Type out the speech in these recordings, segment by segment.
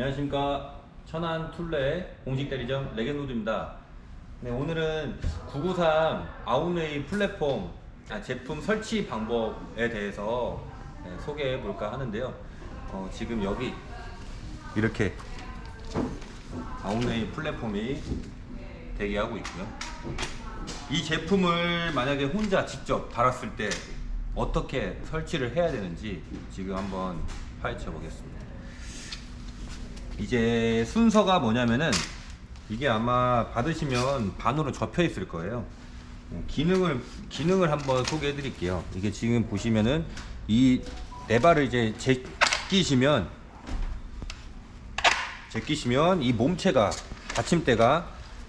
안녕하십니까 천안 툴레 공식 대리점 레겐노드입니다. 네, 오늘은 993 아웃웨이 플랫폼 아, 제품 설치 방법에 대해서 네, 소개해 볼까 하는데요. 어, 지금 여기 이렇게 아웃웨이 플랫폼이 대기하고 있고요. 이 제품을 만약에 혼자 직접 달았을 때 어떻게 설치를 해야 되는지 지금 한번 파헤쳐 보겠습니다. 이제 순서가 뭐냐면은 이게 아마 받으시면 반으로 접혀 있을 거예요. 어, 기능을 기능을 한번 소개해 드릴게요. 이게 지금 보시면은 이 레바를 이제 제끼시면 제끼시면 이 몸체가 받침대가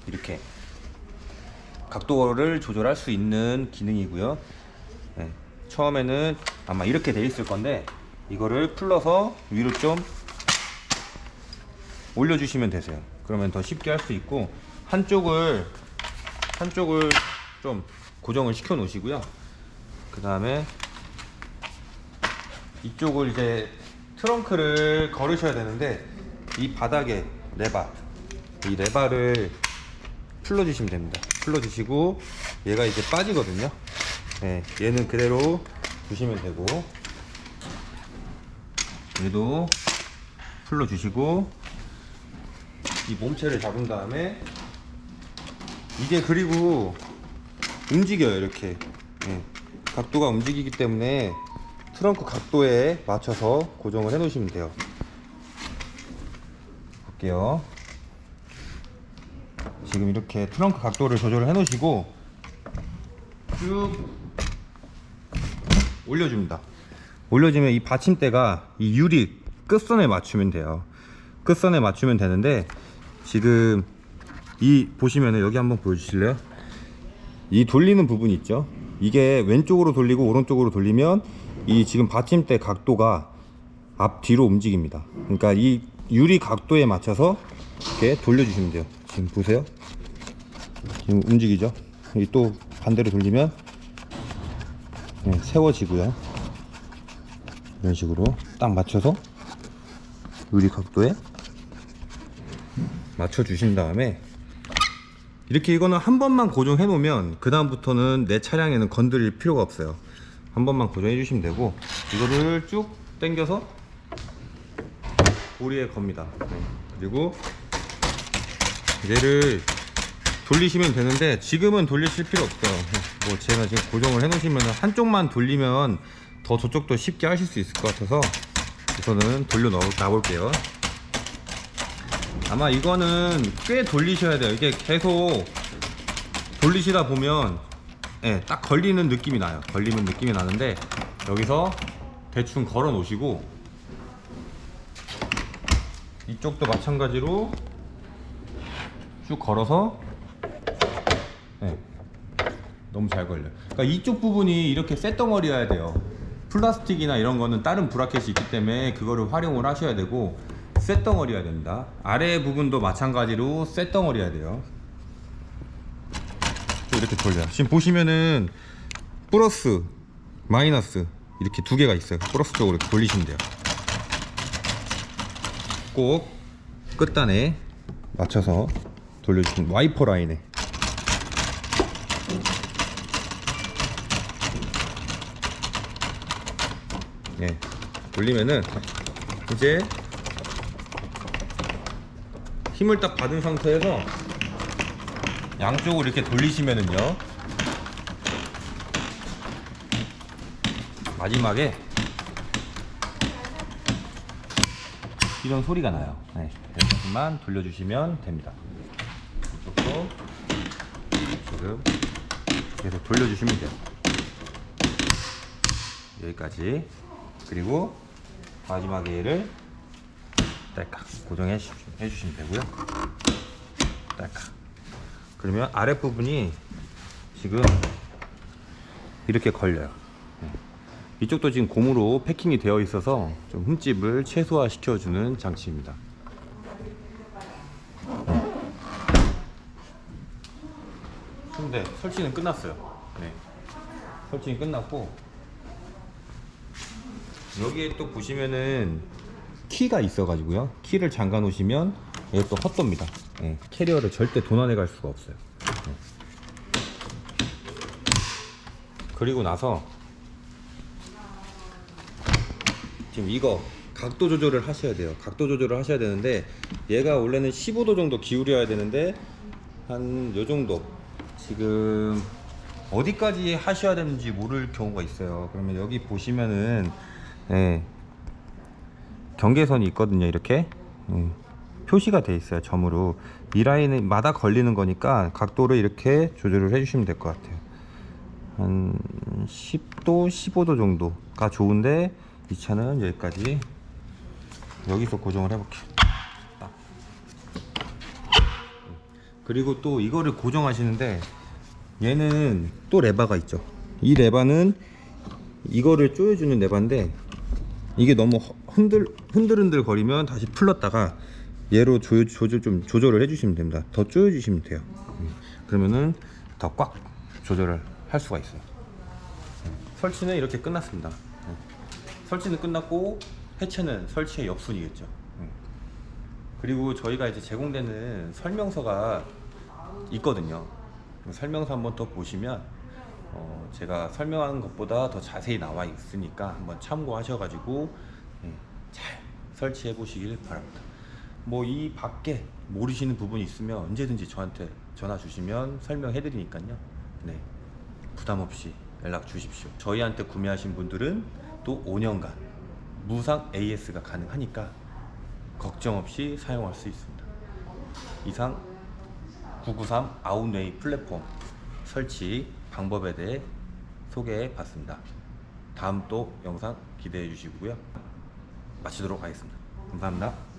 이렇게 각도를 조절할 수 있는 기능이고요. 네, 처음에는 아마 이렇게 돼 있을 건데 이거를 풀러서 위로 좀 올려주시면 되세요. 그러면 더 쉽게 할 수 있고 한쪽을 한쪽을 좀 고정을 시켜 놓으시고요. 그 다음에 이쪽을 이제 트렁크를 걸으셔야 되는데 이 바닥에 레바 이 레바를 풀러주시면 됩니다. 풀러주시고 얘가 이제 빠지거든요. 네, 얘는 그대로 두시면 되고 얘도 풀러주시고 이 몸체를 잡은 다음에 이게 그리고 움직여요 이렇게. 예. 각도가 움직이기 때문에 트렁크 각도에 맞춰서 고정을 해 놓으시면 돼요. 볼게요. 지금 이렇게 트렁크 각도를 조절을 해 놓으시고 쭉 올려줍니다. 올려주면 이 받침대가 이 유리 끝선에 맞추면 돼요. 끝선에 맞추면 되는데 지금 이 보시면은 여기 한번 보여주실래요? 이 돌리는 부분 있죠? 이게 왼쪽으로 돌리고 오른쪽으로 돌리면 이 지금 받침대 각도가 앞 뒤로 움직입니다. 그러니까 이 유리 각도에 맞춰서 이렇게 돌려주시면 돼요. 지금 보세요. 지금 움직이죠? 이또 반대로 돌리면 네, 세워지고요. 이런 식으로 딱 맞춰서 유리 각도에 맞춰 주신 다음에 이렇게 이거는 한 번만 고정해 놓으면 그 다음부터는 내 차량에는 건드릴 필요가 없어요. 한 번만 고정해 주시면 되고 이거를 쭉 당겨서 고리에 겁니다. 네. 그리고 얘를 돌리시면 되는데 지금은 돌리실 필요 없어요. 뭐 제가 지금 고정을 해 놓으시면 한쪽만 돌리면 더 저쪽도 쉽게 하실 수 있을 것 같아서 우선은 돌려 넣어 놔볼게요 아마 이거는 꽤 돌리셔야 돼요. 이게 계속 돌리시다 보면 예, 딱 걸리는 느낌이 나요. 걸리는 느낌이 나는데 여기서 대충 걸어 놓으시고 이쪽도 마찬가지로 쭉 걸어서 예, 너무 잘 걸려요. 그러니까 이쪽 부분이 이렇게 쇳덩어리여야 돼요. 플라스틱이나 이런 거는 다른 브라켓이 있기 때문에 그거를 활용을 하셔야 되고 쇳덩어리여야 됩니다. 아래 부분도 마찬가지로 쇳덩어리여야 돼요. 또 이렇게 돌려요. 지금 보시면은 플러스, 마이너스 이렇게 두 개가 있어요. 플러스 쪽으로 돌리시면 돼요. 꼭 끝단에 맞춰서 돌려주시면 와이퍼 라인에 예, 돌리면은 이제 힘을 딱 받은 상태에서 양쪽으로 이렇게 돌리시면은요. 마지막에 이런 소리가 나요. 네, 이렇게만 돌려주시면 됩니다. 이쪽도 지금 계속 돌려주시면 돼요. 여기까지. 그리고 마지막에 얘를 딸깍 고정해 주- 해주시면 되고요. 딸깍. 그러면 아랫부분이 지금 이렇게 걸려요. 네. 이쪽도 지금 고무로 패킹이 되어 있어서 좀 흠집을 최소화 시켜주는 장치입니다. 근데 설치는 끝났어요. 네. 설치는 끝났고 여기에 또 보시면은 키가 있어가지고요. 키를 잠가 놓으시면 이게 또 헛도입니다. 예, 캐리어를 절대 도난해 갈 수가 없어요. 예. 그리고 나서 지금 이거 각도 조절을 하셔야 돼요. 각도 조절을 하셔야 되는데 얘가 원래는 15도 정도 기울여야 되는데 한 요 정도 지금 어디까지 하셔야 되는지 모를 경우가 있어요. 그러면 여기 보시면은 예, 경계선이 있거든요. 이렇게 예, 표시가 돼 있어요. 점으로 이 라인마다 걸리는 거니까 각도를 이렇게 조절을 해주시면 될 것 같아요. 한 10도, 15도 정도가 좋은데 이 차는 여기까지 여기서 고정을 해볼게요. 딱. 그리고 또 이거를 고정하시는데 얘는 또 레바가 있죠. 이 레바는 이거를 조여주는 레바인데 이게 너무 허- 흔들 흔들흔들 거리면 다시 풀렀다가 얘로 조, 조절 좀 조절을 해주시면 됩니다. 더 조여주시면 돼요. 음. 그러면은 더 꽉 조절을 할 수가 있어요. 음. 설치는 이렇게 끝났습니다. 음. 설치는 끝났고 해체는 설치의 역순이겠죠. 음. 그리고 저희가 이제 제공되는 설명서가 있거든요. 그 설명서 한번 더 보시면 어, 제가 설명하는 것보다 더 자세히 나와 있으니까 한번 참고하셔가지고 예, 잘 설치해 보시길 바랍니다. 뭐 이 밖에 모르시는 부분이 있으면 언제든지 저한테 전화 주시면 설명해 드리니까요. 네. 부담 없이 연락 주십시오. 저희한테 구매하신 분들은 또 5년간 무상 AS가 가능하니까 걱정 없이 사용할 수 있습니다. 이상 993 아웃웨이 플랫폼 설치 방법에 대해 소개해 봤습니다. 다음 또 영상 기대해 주시고요. 마치도록 하겠습니다. 감사합니다.